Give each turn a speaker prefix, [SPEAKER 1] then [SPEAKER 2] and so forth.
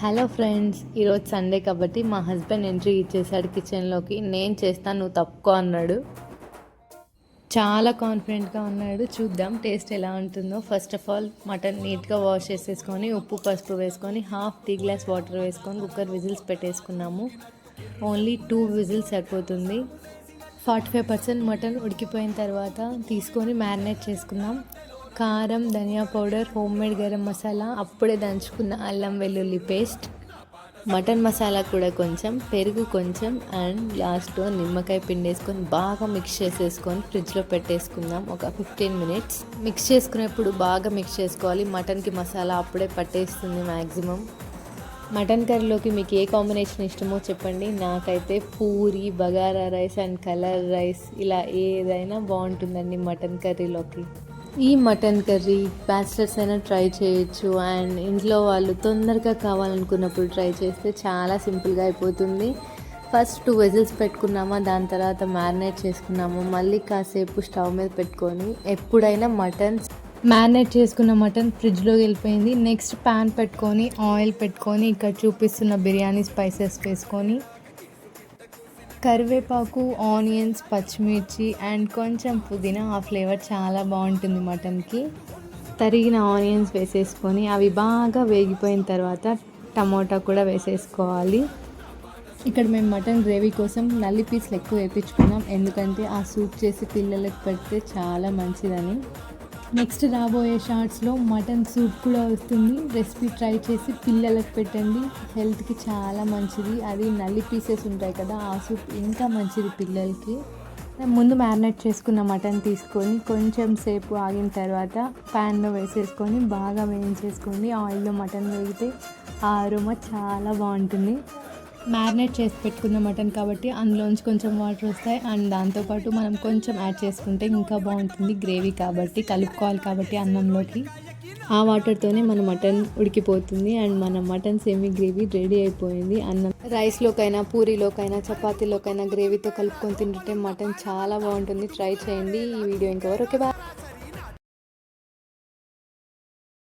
[SPEAKER 1] Hello friends ఈరోజు Sunday కాబట్టి మా హస్బెండ్ ఎంట్రీ ఇచ్చేసాడు కిచెన్లోకి. నేను చేస్తాను నువ్వు తప్పుకో అన్నాడు. చాలా కాన్ఫిడెంట్గా ఉన్నాడు. చూద్దాం టేస్ట్ ఎలా ఉంటుందో. ఫస్ట్ ఆఫ్ ఆల్ మటన్ నీట్గా వాష్ చేసేసుకొని ఉప్పు పసుపు వేసుకొని హాఫ్ టీ గ్లాస్ వాటర్ వేసుకొని కుక్కర్ విజిల్స్ పెట్టేసుకున్నాము. ఓన్లీ టూ విజిల్స్ సరిపోతుంది. ఫార్టీ ఫైవ్ పర్సెంట్ మటన్ ఉడికిపోయిన తర్వాత తీసుకొని మ్యారినేట్ చేసుకున్నాం కారం ధనియా powder home made garam masala అప్పుడే దంచుకున్న అల్లం వెల్లుల్లి పేస్ట్ మటన్ మసాలా కూడా కొంచెం పెరుగు కొంచెం అండ్ లాస్ట్లో నిమ్మకాయ పిండి వేసుకొని బాగా మిక్స్ చేసేసుకొని ఫ్రిడ్జ్లో పెట్టేసుకుందాం. ఒక ఫిఫ్టీన్ మినిట్స్ మిక్స్ చేసుకునేప్పుడు బాగా మిక్స్ చేసుకోవాలి. మటన్కి మసాలా అప్పుడే పట్టేస్తుంది మ్యాక్సిమం మటన్ కర్రీలోకి మీకు ఏ కాంబినేషన్ ఇష్టమో చెప్పండి. నాకైతే puri bagara rice and colour rice ఇలా ఏదైనా బాగుంటుందండి మటన్ కర్రీలోకి. ఈ మటన్ కర్రీ బ్యాచిలర్స్ అయినా ట్రై చేయొచ్చు. అండ్ ఇంట్లో వాళ్ళు తొందరగా కావాలనుకున్నప్పుడు ట్రై చేస్తే చాలా సింపుల్గా అయిపోతుంది. ఫస్ట్ టూ వెజిల్స్ పెట్టుకున్నామా దాని తర్వాత మ్యారినేట్ చేసుకున్నాము. మళ్ళీ కాసేపు స్టవ్ మీద పెట్టుకొని ఎప్పుడైనా మటన్ మ్యారినేట్ చేసుకున్న మటన్ ఫ్రిడ్జ్లోకి వెళ్ళిపోయింది. నెక్స్ట్ ప్యాన్ పెట్టుకొని ఆయిల్ పెట్టుకొని ఇక్కడ చూపిస్తున్న బిర్యానీ స్పైసెస్ వేసుకొని కరివేపాకు ఆనియన్స్ పచ్చిమిర్చి అండ్ కొంచెం పుదీనా ఆ ఫ్లేవర్ చాలా బాగుంటుంది మటన్కి. తరిగిన ఆనియన్స్ వేసేసుకొని అవి బాగా వేగిపోయిన తర్వాత టమోటా కూడా వేసేసుకోవాలి. ఇక్కడ మేము మటన్ గ్రేవీ కోసం నల్లి పీసులు ఎక్కువ వేయించుకున్నాం. ఎందుకంటే ఆ సూప్ చేసి పిల్లలకు పెడితే చాలా మంచిదని. నెక్స్ట్ రాబోయే షార్ట్స్లో మటన్ సూప్ కూడా వస్తుంది. రెసిపీ ట్రై చేసి పిల్లలకు పెట్టండి. హెల్త్కి చాలా మంచిది. అది నల్లి పీసెస్ ఉంటాయి కదా ఆ సూప్ ఇంకా మంచిది పిల్లలకి. ముందు మ్యారినేట్ చేసుకున్న మటన్ తీసుకొని కొంచెం సేపు ఆగిన తర్వాత ప్యాన్లో వేసేసుకొని బాగా వేయించేసుకోండి. ఆయిల్లో మటన్ వేగితే ఆ అరుమ చాలా బాగుంటుంది. మ్యారినేట్ చేసి పెట్టుకున్న మటన్ కాబట్టి అందులోంచి కొంచెం వాటర్ వస్తాయి. అండ్ దాంతోపాటు మనం కొంచెం యాడ్ చేసుకుంటే ఇంకా బాగుంటుంది గ్రేవీ కాబట్టి కలుపుకోవాలి కాబట్టి అన్నంలోకి. ఆ వాటర్తోనే మన మటన్ ఉడికిపోతుంది. అండ్ మన మటన్ సెమీ గ్రేవీ రెడీ అయిపోయింది. అన్నం రైస్లోకైనా పూరీలోకైనా చపాతీలోకైనా గ్రేవీతో కలుపుకొని తింటుంటే మటన్ చాలా బాగుంటుంది. ట్రై చేయండి ఈ వీడియో ఇంకెవరు. Okay bye.